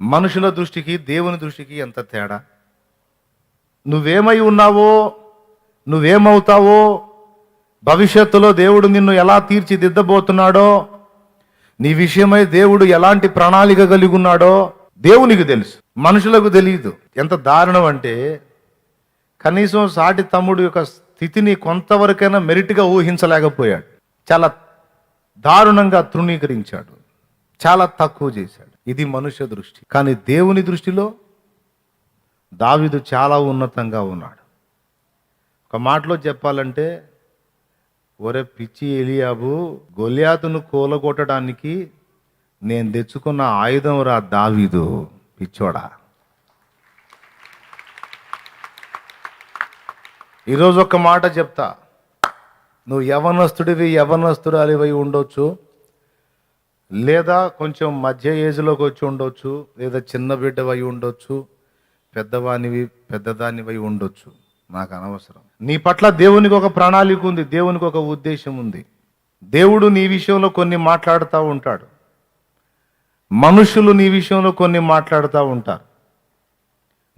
మనుషుల దృష్టికి దేవుని దృష్టికి ఎంత తేడా? నువ్వేమై ఉన్నావో నువ్వేమవుతావో భవిష్యత్తులో దేవుడు నిన్ను ఎలా తీర్చిదిద్దబోతున్నాడో నీ విషయమై దేవుడు ఎలాంటి ప్రణాళిక కలిగి ఉన్నాడో దేవునికి తెలుసు. మనుషులకు తెలియదు. ఎంత దారుణం అంటే కనీసం సాటి తమ్ముడు యొక్క స్థితిని కొంతవరకైనా మెరిట్గా ఊహించలేకపోయాడు. చాలా దారుణంగా తృణీకరించాడు. చాలా తక్కువ చేశాడు. ఇది మనుష్య దృష్టి. కానీ దేవుని దృష్టిలో దావీదు చాలా ఉన్నతంగా ఉన్నాడు. ఒక మాటలో చెప్పాలంటే ఒరే పిచ్చి ఎలియాబు గొలియాతును కూలగొట్టడానికి నేను తెచ్చుకున్న ఆయుధం రా దావీదు పిచ్చోడా. ఈరోజు ఒక మాట చెప్తా. నువ్వు యవనస్తుడివి యవనస్తుడు అలివై ఉండొచ్చు. లేదా కొంచెం మధ్య ఏజ్లోకి వచ్చి ఉండొచ్చు లేదా చిన్న బిడ్డవై ఉండొచ్చు పెద్దవానివి పెద్దదానివై ఉండొచ్చు. నాకు అనవసరం. నీ పట్ల దేవునికి ఒక ప్రణాళిక ఉంది దేవునికి ఒక ఉద్దేశం ఉంది. దేవుడు నీ విషయంలో కొన్ని మాట్లాడుతూ ఉంటాడు. మనుషులు నీ విషయంలో కొన్ని మాట్లాడుతూ ఉంటారు.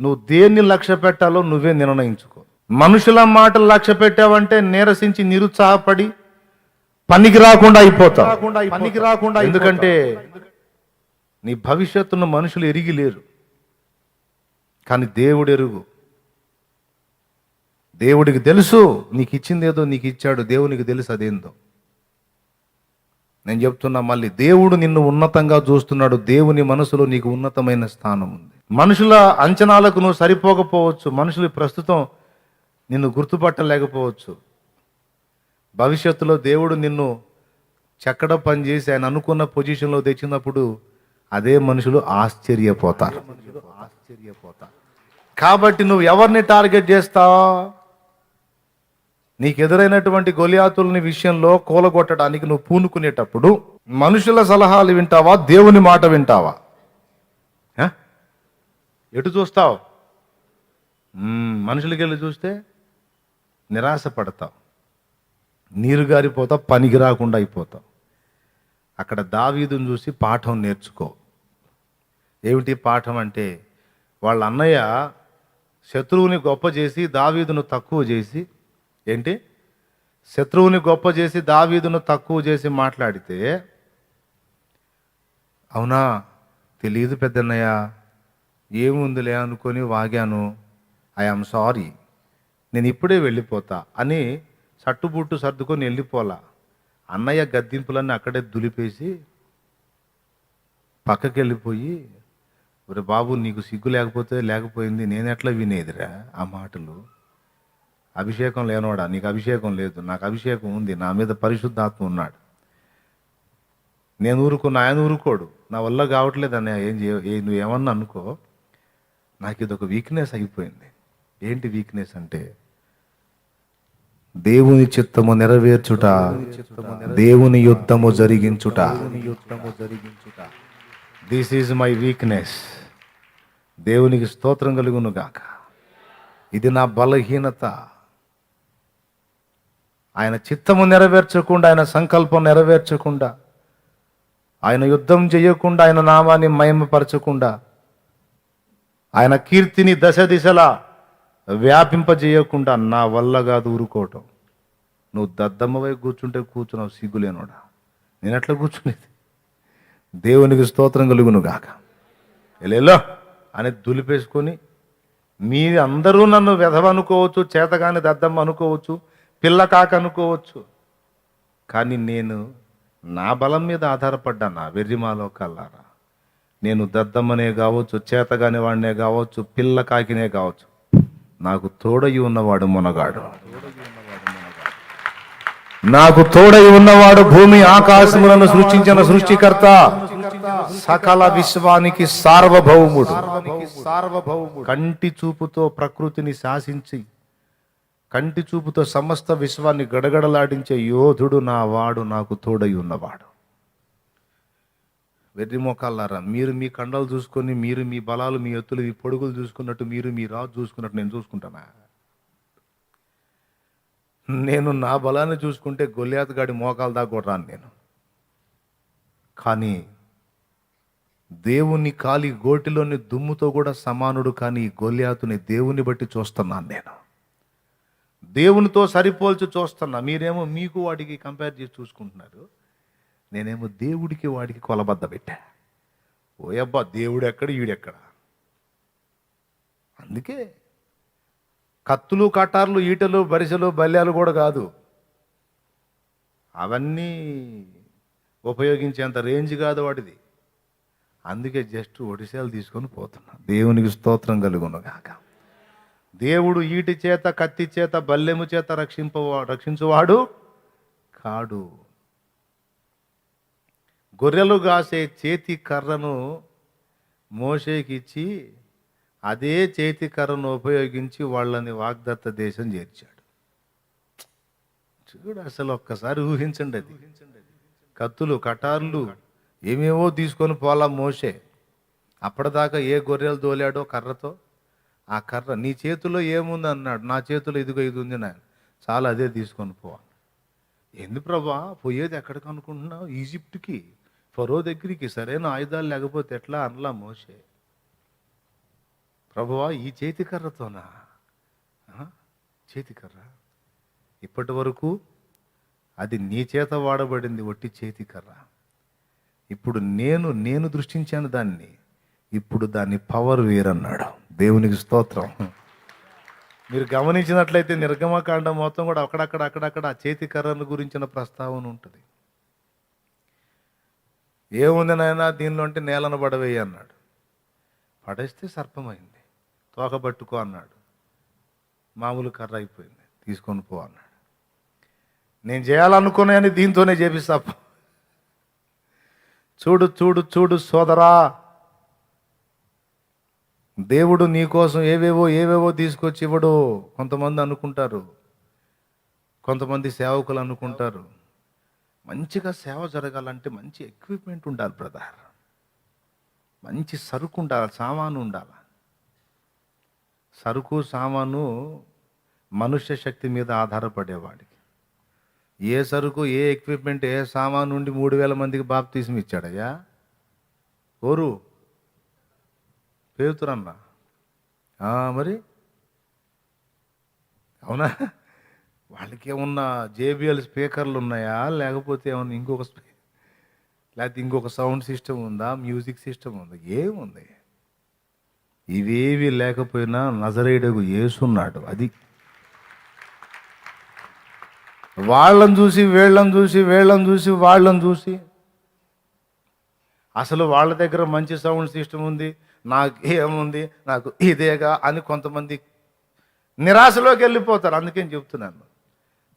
నువ్వు దేన్ని లక్ష్య పెట్టాలో నువ్వే నిర్ణయించుకో. మనుషుల మాటలు లక్ష్య పెట్టావంటే నీరసించి నిరుత్సాహపడి పనికి రాకుండా అయిపోతా పనికి రాకుండా ఎందుకంటే నీ భవిష్యత్తును మనుషులు ఎరిగి లేరు కానీ దేవుడు ఎరుగు. దేవుడికి తెలుసు నీకు ఇచ్చింది ఏదో నీకు ఇచ్చాడు దేవునికి తెలుసు అదేందో. నేను చెప్తున్నా మళ్ళీ దేవుడు నిన్ను ఉన్నతంగా చూస్తున్నాడు దేవుని మనసులో నీకు ఉన్నతమైన స్థానం ఉంది. మనుషుల అంచనాలకు నువ్వు సరిపోకపోవచ్చు మనుషులు ప్రస్తుతం నిన్ను గుర్తుపట్టలేకపోవచ్చు. భవిష్యత్తులో దేవుడు నిన్ను చక్కడ పని చేసి ఆయన అనుకున్న పొజిషన్లో తెచ్చినప్పుడు అదే మనుషులు ఆశ్చర్యపోతారు. ఆశ్చర్యపోతారు కాబట్టి నువ్వు ఎవరిని టార్గెట్ చేస్తావు? నీకు ఎదురైనటువంటి గొలియాతుల్ని విషయంలో కూలగొట్టడానికి నువ్వు పూనుకునేటప్పుడు మనుషుల సలహాలు వింటావా? దేవుని మాట వింటావా? ఎటు చూస్తావు? మనుషులకి వెళ్ళి చూస్తే నిరాశ పడతావు నీరు గారిపోతా పనికి రాకుండా అయిపోతావు అక్కడ దావీదును చూసి పాఠం నేర్చుకో. ఏమిటి పాఠం అంటే వాళ్ళ అన్నయ్య శత్రువుని గొప్ప చేసి దావీదును తక్కువ చేసి ఏంటి? శత్రువుని గొప్ప చేసి దావీదును తక్కువ చేసి మాట్లాడితే అవునా తెలియదు పెద్దన్నయ్య ఏముందిలే అనుకొని వాగాను. ఐఆమ్ సారీ నేను ఇప్పుడే వెళ్ళిపోతా అని సట్టుబుట్టు సర్దుకొని వెళ్ళిపోలా అన్నయ్య గద్దింపులన్నీ అక్కడే దులిపేసి పక్కకి వెళ్ళిపోయి ఒరే బాబు నీకు సిగ్గు లేకపోతే లేకపోయింది నేను ఎట్లా వినేదిరా? ఆ మాటలు. అభిషేకం లేనోడా? నీకు అభిషేకం లేదు. నాకు అభిషేకం ఉంది. నా మీద పరిశుద్ధాత్మ ఉన్నాడు. నేను ఊరుకున్నా ఆయన ఊరుకోడు. నా వల్ల కావట్లేదు అన్నయ్య. ఏం చేయ నువ్వు ఏమన్నా అనుకో నాకు ఇది ఒక వీక్నెస్ అయిపోయింది. ఏంటి వీక్నెస్ అంటే దేవుని చిత్తము నెరవేర్చుట దేవుని యుద్ధము జరిగించుట. దిస్ ఈజ్ మై వీక్నెస్ దేవునికి స్తోత్రం కలుగును గాక. ఇది నా బలహీనత. ఆయన చిత్తము నెరవేర్చకుండా ఆయన సంకల్పం నెరవేర్చకుండా ఆయన యుద్ధం చేయకుండా ఆయన నామాన్ని మయమపరచకుండా ఆయన కీర్తిని దశ దిశలా వ్యాపింపజేయకుండా నా వల్ల కాదు ఊరుకోవటం. నువ్వు దద్దమ్మవై కూర్చుంటే కూర్చున్నావు సిగ్గులేనోడా? నేను ఎట్లా కూర్చునేది? దేవునికి స్తోత్రం కలుగును గాక. ఎలేలో అని దులిపేసుకొని మీ అందరూ నన్ను వెధవ అనుకోవచ్చు చేతగాని దద్దమ్మ అనుకోవచ్చు పిల్ల కాక అనుకోవచ్చు. కానీ నేను నా బలం మీద ఆధారపడ్డా నా వెర్రిమాలో కల్లారా? నేను దద్దమ్మనే కావచ్చు చేతగాని వాడినే కావచ్చు పిల్ల కాకినే కావచ్చు. నాకు తోడై ఉన్నవాడు మునగాడు. నాకు తోడై ఉన్నవాడు భూమి ఆకాశములను సృష్టించిన సృష్టికర్త. సకల విశ్వానికి సార్వభౌముడు. సార్వభౌముడు కంటి చూపుతో ప్రకృతిని శాసించి కంటి చూపుతో సమస్త విశ్వాన్ని గడగడలాడించే యోధుడు నా వాడు నాకు తోడై ఉన్నవాడు. వెర్రి మోకాళ్ళారా? మీరు మీ కండలు చూసుకొని మీరు మీ బలాలు మీ ఎత్తులు మీ పొడుగులు చూసుకున్నట్టు మీరు మీ రాజు చూసుకున్నట్టు నేను చూసుకుంటానా? నేను నా బలాన్ని చూసుకుంటే గొల్లాతగాడి మోకాలు దాకా కూడా నేను. కానీ దేవుని కాలి గోటిలోని దుమ్ముతో కూడా సమానుడు కానీ గొల్లాతుని దేవుని బట్టి చూస్తున్నాను నేను. దేవునితో సరిపోల్చి చూస్తున్నా. మీరేమో మీకు వాడికి కంపేర్ చేసి చూసుకుంటున్నారు. నేనేమో దేవుడికి వాడికి కొలబద్ద పెట్టా ఓయబ్బా దేవుడు ఎక్కడ ఈడెక్కడ? అందుకే కత్తులు కటార్లు ఈటలు బరిసెలు బల్యాలు కూడా కాదు. అవన్నీ ఉపయోగించేంత రేంజ్ కాదు వాటిది అందుకే జస్ట్ ఒడిశాలు తీసుకొని పోతున్నా. దేవునికి స్తోత్రం కలుగునుగాక దేవుడు ఈటి చేత కత్తి చేత బల్లెము చేత రక్షింపవా రక్షించువాడు కాడు. గొర్రెలు కాసే చేతి కర్రను మోషేకి ఇచ్చి అదే చేతి కర్రను ఉపయోగించి వాళ్ళని వాగ్దత్త దేశం చేర్చాడు. చూడు అసలు ఒక్కసారి ఊహించండి అది. కత్తులు కటార్లు ఏమేమో తీసుకొని పోలా మోసే అప్పటిదాకా ఏ గొర్రెలు తోలాడో కర్రతో? ఆ కర్ర నీ చేతిలో ఏముంది అన్నాడు. నా చేతిలో ఇదిగో ఇది ఉంది నాయన. చాలా అదే తీసుకొని పో ఎందు ప్రభా? పోయేది ఎక్కడికి అనుకుంటున్నావు? ఈజిప్ట్కి. ఫరో దగ్గరికి సరైన ఆయుధాలు లేకపోతే ఎట్లా అనలా మోసే ప్రభువా ఈ చేతి కర్రతోనా? ఇప్పటి వరకు అది నీ చేత వాడబడింది ఒట్టి చేతి కర్ర. ఇప్పుడు నేను నేను దృష్టించాను దాన్ని. ఇప్పుడు దాని పవర్ వేరన్నాడు. దేవునికి స్తోత్రం. మీరు గమనించినట్లయితే నిర్గమకాండం మొత్తం కూడా అక్కడక్కడ అక్కడక్కడ ఆ చేతికర్రను గురించిన ప్రస్తావన ఉంటుంది. ఏముంది నాయనా దీనిలో అంటే నేలను పడవేయి అన్నాడు. పడేస్తే సర్పమైంది. తోక పట్టుకో అన్నాడు. మామూలు కర్ర అయిపోయింది. తీసుకొని పో అన్నాడు. నేను చేయాలనుకున్నాయని దీంతోనే చేపిస్తా చూడు చూడు చూడు సోదరా. దేవుడు నీ కోసం ఏవేవో ఏవేవో తీసుకొచ్చి ఇవ్వడు. కొంతమంది అనుకుంటారు. కొంతమంది సేవకులు అనుకుంటారు. మంచిగా సేవ జరగాలంటే మంచి ఎక్విప్మెంట్ ఉండాలి బ్రదర్ మంచి సరుకు ఉండాలి సామాను ఉండాలి. సరుకు సామాను మనుష్య శక్తి మీద ఆధారపడేవాడికి ఏ సరుకు ఏ ఎక్విప్మెంట్ ఏ సామాను నుండి మూడు వేల మందికి బాప్తీసం ఇచ్చాడయ్యా? ఓరు పేరుతురన్నా మరి? అవునా? వాళ్ళకి ఏమన్నా జేబిఎల్ స్పీకర్లు ఉన్నాయా? లేకపోతే ఏమన్నా ఇంకొక స్పీ లేకపోతే ఇంకొక సౌండ్ సిస్టమ్ ఉందా? మ్యూజిక్ సిస్టమ్ ఉందా? ఏముంది? ఇవేవి లేకపోయినా నజరేడకు ఏసున్నాడు అది. వాళ్ళని చూసి వీళ్ళని చూసి వీళ్ళని చూసి వాళ్ళని చూసి. అసలు వాళ్ళ దగ్గర మంచి సౌండ్ సిస్టమ్ ఉంది నాకు ఏముంది నాకు ఇదేగా అని కొంతమంది నిరాశలోకి వెళ్ళిపోతారు. అందుకని చెప్తున్నాను.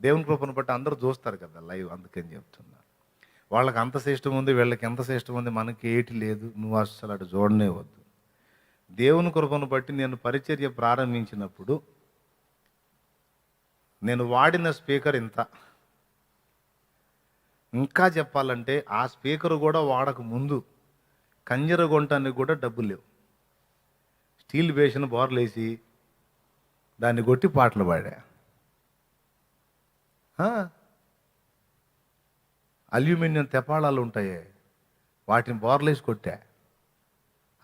దేవుని కృపను బట్టి అందరూ చూస్తారు కదా లైవ్ అందుకని చెప్తున్నా. వాళ్ళకి అంత సిస్టమ్ ఉంది వీళ్ళకి ఎంత సిస్టమ్ ఉంది మనకి ఏటి లేదు నువ్వు అసలు అటు చూడనే వద్దు. దేవుని కృపను బట్టి నేను పరిచర్య ప్రారంభించినప్పుడు నేను వాడిన స్పీకర్ ఇంత. ఇంకా చెప్పాలంటే ఆ స్పీకర్ కూడా వాడక ముందు కంజర గొంటానికి కూడా డబ్బులు లేవు. స్టీల్ బేసిన బోర్లేసి దాన్ని కొట్టి పాటలు పాడా. అల్యూమినియం తెపాళాలు ఉంటాయే. వాటిని బోర్లేసి కొట్టా.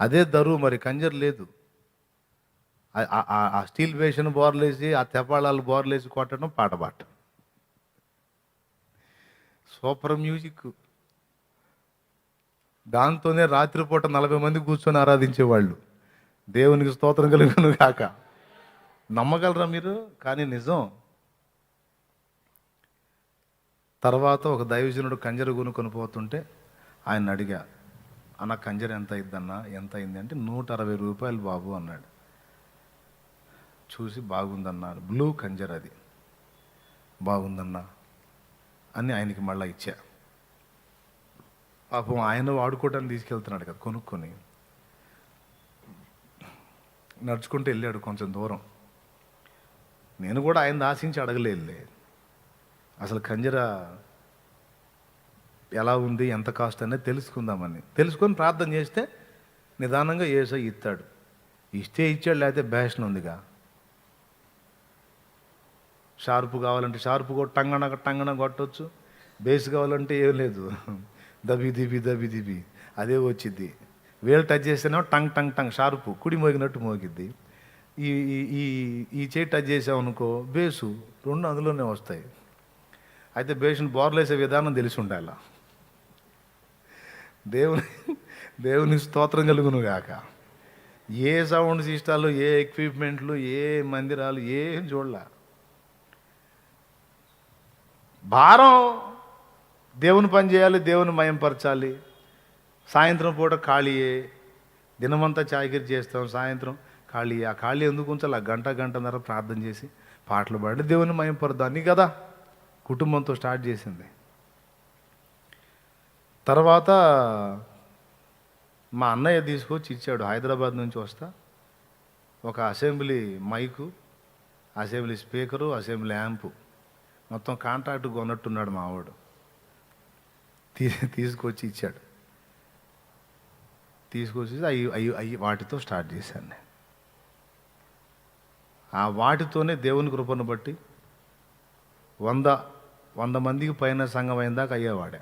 అదే దరువు మరి కంజర్ లేదు. ఆ- స్టీల్ బేషన్ బోర్లేసి ఆ తెపాళాలు బోర్లేసి కొట్టడం పాట పాట సూపర్ మ్యూజిక్. దాంతోనే రాత్రిపూట నలభై మంది కూర్చొని ఆరాధించేవాళ్ళు. దేవునికి స్తోత్రం కలుగును కాక నమ్మగలరా మీరు? కానీ నిజం తర్వాత ఒక దైవజనుడు కంజర కొనుక్కొని పోతుంటే ఆయన అడిగా అన్న కంజర ఎంత అయిందన్నా ఎంత అయింది అంటే నూట అరవై రూపాయలు బాబు అన్నాడు. చూసి బాగుందన్నాడు బ్లూ కంజర్ అది. బాగుందన్నా? అని ఆయనకి మళ్ళీ ఇచ్చా. పాపం ఆయన వాడుకోవడానికి తీసుకెళ్తున్నాడు కదా కొనుక్కొని. నడుచుకుంటూ వెళ్ళాడు కొంచెం దూరం. నేను కూడా ఆయన ఆశించి అడగలేదు అసలు కంజర ఎలా ఉంది ఎంత కాస్ట్ అనేది తెలుసుకుందామని. తెలుసుకొని ప్రార్థన చేస్తే నిదానంగా ఏసో ఇస్తాడు. ఇస్తే ఇచ్చాడు లేకపోతే బ్యాషన్ ఉందిగా. షార్పు కావాలంటే షార్పు కొట్టు టంగణ టంగణ కొట్టవచ్చు బేస్ కావాలంటే ఏం లేదు. Dhabi దిబి Dhabi దిబి. అదే వచ్చింది వేలు టచ్ చేస్తేనేమో టంగ్ టంగ్ టంగ్ షార్పు. కుడి మోగినట్టు మోగిద్ది. ఈ ఈ- ఈ ఈ చేయి టచ్ చేసామనుకో బేసు రెండు అందులోనే వస్తాయి. అయితే బేషన్ బోర్లేసే విధానం తెలిసి ఉండాలి? దేవుని దేవుని స్తోత్రం కలుగును గాక. ఏ సౌండ్ సిస్టాలు ఏ ఎక్విప్మెంట్లు ఏ మందిరాలు ఏం చూడలే. భారం దేవుని పని చేయాలి దేవుని మయంపరచాలి సాయంత్రం పూట ఖాళీయే. దినమంతా చాయగిరి చేస్తాం సాయంత్రం ఖాళీ ఆ ఖాళీ ఎందుకు ఉంచాలి? ఆ గంట గంటన్నర ప్రార్థన చేసి పాటలు పాడి దేవుని మయంపరదాం అని కదా? కుటుంబంతో స్టార్ట్ చేసింది. తర్వాత మా అన్నయ్య తీసుకొచ్చి ఇచ్చాడు. హైదరాబాద్ నుంచి వస్తా. ఒక assembly mic assembly speaker assembly amp మొత్తం కాంట్రాక్ట్ కొన్నట్టున్నాడు మావాడు తీ తీసుకొచ్చి ఇచ్చాడు. తీసుకొచ్చి అవి అవి అవి వాటితో స్టార్ట్ చేశాను నేను. ఆ వాటితోనే దేవుని కృపను బట్టి వంద వంద మందికి పైన సంఘం అయిందాక అయ్యేవాడే.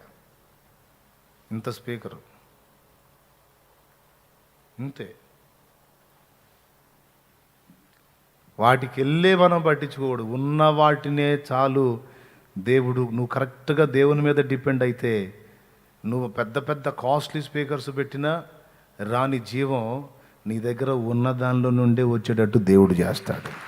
ఇంత స్పీకరు. ఇంతే. వాటికి వెళ్ళే మనం పట్టించుకోడు. ఉన్న వాటినే చాలు. దేవుడు నువ్వు కరెక్ట్గా దేవుని మీద డిపెండ్ అయితే నువ్వు పెద్ద పెద్ద కాస్ట్లీ స్పీకర్స్ పెట్టినా రాని జీవం నీ దగ్గర ఉన్న దానిలో నుండే వచ్చేటట్టు దేవుడు చేస్తాడు.